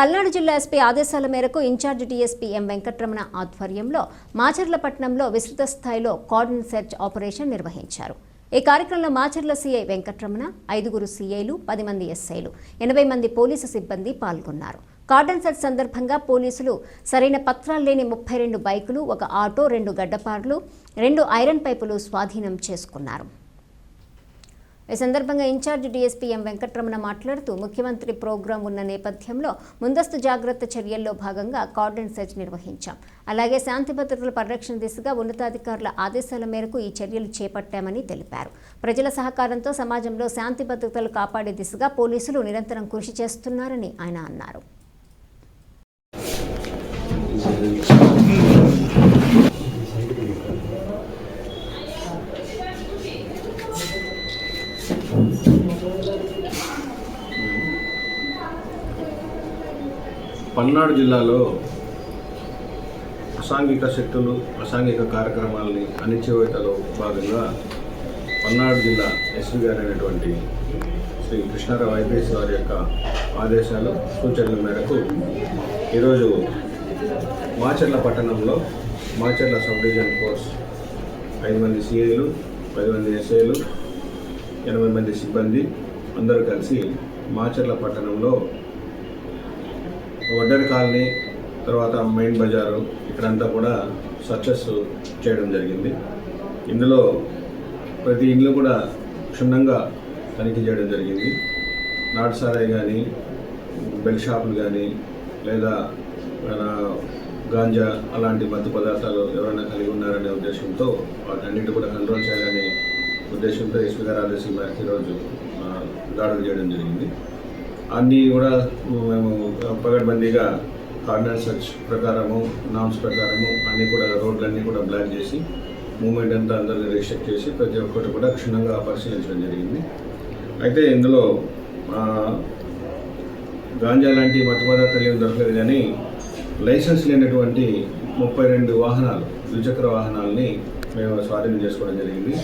పల్నాడు జిల్లా ఎస్పీ ఆదేశాల మేరకు ఇన్ఛార్జ్ డీఎస్పీ ఎం వెంకట్రమణ ఆధ్వర్యంలో మాచర్లపట్నంలో విస్తృత స్థాయిలో కార్డన్ సెర్చ్ ఆపరేషన్ నిర్వహించారు. ఈ కార్యక్రమంలో మాచర్ల సీఐ వెంకట్రమణ ఐదుగురు సీఐలు పది మంది ఎస్ఐలు ఎనభై మంది పోలీసు సిబ్బంది పాల్గొన్నారు. కార్డన్ సెర్చ్ సందర్భంగా పోలీసులు సరైన పత్రాలు లేని ముప్పై రెండు బైకులు ఒక ఆటో రెండు గడ్డపార్లు రెండు ఐరన్ పైపులు స్వాధీనం చేసుకున్నారు. ఈ సందర్భంగా ఇన్ఛార్జ్ డీఎస్పీ ఎం వెంకటరమణ మాట్లాడుతూ ముఖ్యమంత్రి ప్రోగ్రాం ఉన్న నేపథ్యంలో ముందస్తు జాగ్రత్త చర్యల్లో భాగంగా కార్డన్ సెర్చ్ నిర్వహించాం. అలాగే శాంతి భద్రతల పరిరక్షణ దిశగా ఉన్నతాధికారుల ఆదేశాల మేరకు ఈ చర్యలు చేపట్టామని తెలిపారు. ప్రజల సహకారంతో సమాజంలో శాంతి భద్రతలు కాపాడే దిశగా పోలీసులు నిరంతరం కృషి చేస్తున్నారని ఆయన అన్నారు. పల్నాడు జిల్లాలో అసాంఘిక శక్తులు అసాంఘిక కార్యక్రమాలని అణిచివేతలో భాగంగా పల్నాడు జిల్లా ఎస్వి గారు అయినటువంటి శ్రీ కృష్ణారావు ఐపీఎస్ వారి యొక్క ఆదేశాలు సూచనల మేరకు ఈరోజు మాచర్ల పట్టణంలో మాచర్ల సబ్ డివిజన్ ఫోర్స్ ఐదు మంది సిఐలు పది మంది ఎస్ఐలు ఎనభై మంది సిబ్బంది అందరూ కలిసి మాచర్ల పట్టణంలో వడ్డర్ కాలనీ తర్వాత మెయిన్ బజారు ఇక్కడంతా కూడా సక్సెస్ చేయడం జరిగింది. ఇందులో ప్రతి ఇండ్లు కూడా క్షుణ్ణంగా తనిఖీ చేయడం జరిగింది. నాటు సారాయి కానీ బెల్ షాపులు కానీ లేదా గాంజా అలాంటి మత్తు పదార్థాలు ఎవరైనా కలిగి ఉన్నారనే ఉద్దేశంతో వాటన్నిటి కూడా కంట్రోల్ చేయాలనే ఉద్దేశంతో ఎస్పీ గారు ఆదేశం మేరకు ఈరోజు దాడులు చేయడం జరిగింది. అన్నీ కూడా మేము పగడ్బందీగా కార్నర్ సర్చ్ ప్రకారము నామ్స్ ప్రకారము అన్నీ కూడా రోడ్లన్నీ కూడా బ్లాక్ చేసి మూమెంట్ అంతా అందరినీ రిస్ట్రిక్ట్ చేసి ప్రతి ఒక్కటి కూడా క్షుణ్ణంగా పరిశీలించడం జరిగింది. అయితే ఇందులో గాంజా లాంటి మత్తు పదార్థాలు దొరకలేదు కానీ లైసెన్స్ లేనటువంటి ముప్పై రెండు వాహనాలు ద్విచక్ర వాహనాలని మేము స్వాధీనం చేసుకోవడం జరిగింది.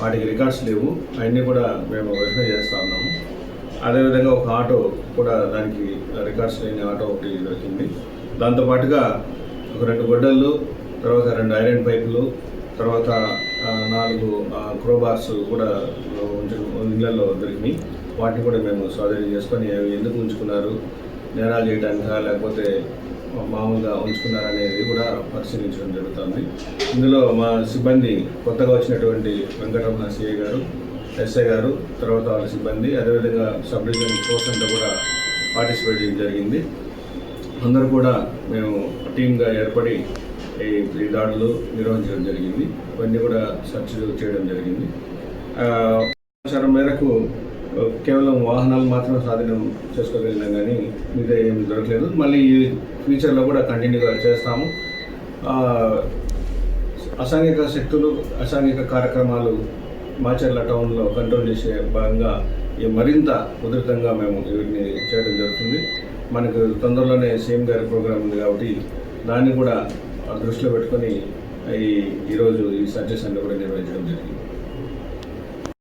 వాటికి రికార్డ్స్ లేవు. అవన్నీ కూడా మేము వెరిఫై చేస్తూ ఉన్నాము. అదేవిధంగా ఒక ఆటో కూడా దానికి రికార్డ్స్ లేని ఆటో ఒకటి దొరికింది. దాంతోపాటుగా ఒక రెండు గొడ్డళ్ళు తర్వాత రెండు ఐరన్ పైపులు తర్వాత నాలుగు క్రోబార్స్ కూడా ఉంచుకు ఇళ్ళలో దొరికినాయి. వాటిని కూడా మేము స్వాధీనం చేసుకొని అవి ఎందుకు ఉంచుకున్నారు నేరాలు చేయడానికా లేకపోతే మామూలుగా ఉంచుకున్నారనేది కూడా పరిశీలించడం జరుగుతుంది. ఇందులో మా సిబ్బంది కొత్తగా వచ్చినటువంటి వెంకటరమణ సిఐ గారు ఎస్ఐ గారు తర్వాత వాళ్ళ సిబ్బంది అదేవిధంగా సబ్ డివిజన్ ఫోర్స్ అంతా కూడా పార్టిసిపేట్ చేయడం జరిగింది. అందరూ కూడా మేము టీమ్గా ఏర్పడి ఈ దాడులు నిర్వహించడం జరిగింది. ఇవన్నీ కూడా సెర్చ్ చేయడం జరిగింది. సమాచారం మేరకు కేవలం వాహనాలు మాత్రమే స్వాధీనం చేసుకోగలిగినాం కానీ మిగతా ఏమి దొరకలేదు. మళ్ళీ ఈ ఫ్యూచర్లో కూడా కంటిన్యూగా చేస్తాము. అసాంఘిక శక్తులు అసాంఘిక కార్యక్రమాలు మాచర్ల టౌన్లో కంట్రోల్ చేసే భాగంగా ఈ మరింత ఉధృతంగా మేము వీటిని చేయడం జరుగుతుంది. మనకు తొందరలోనే సీఎం గారి ప్రోగ్రాం ఉంది కాబట్టి దాన్ని కూడా దృష్టిలో పెట్టుకొని ఈ ఈరోజు ఈ సజెషన్లు కూడా నిర్వహించడం జరిగింది.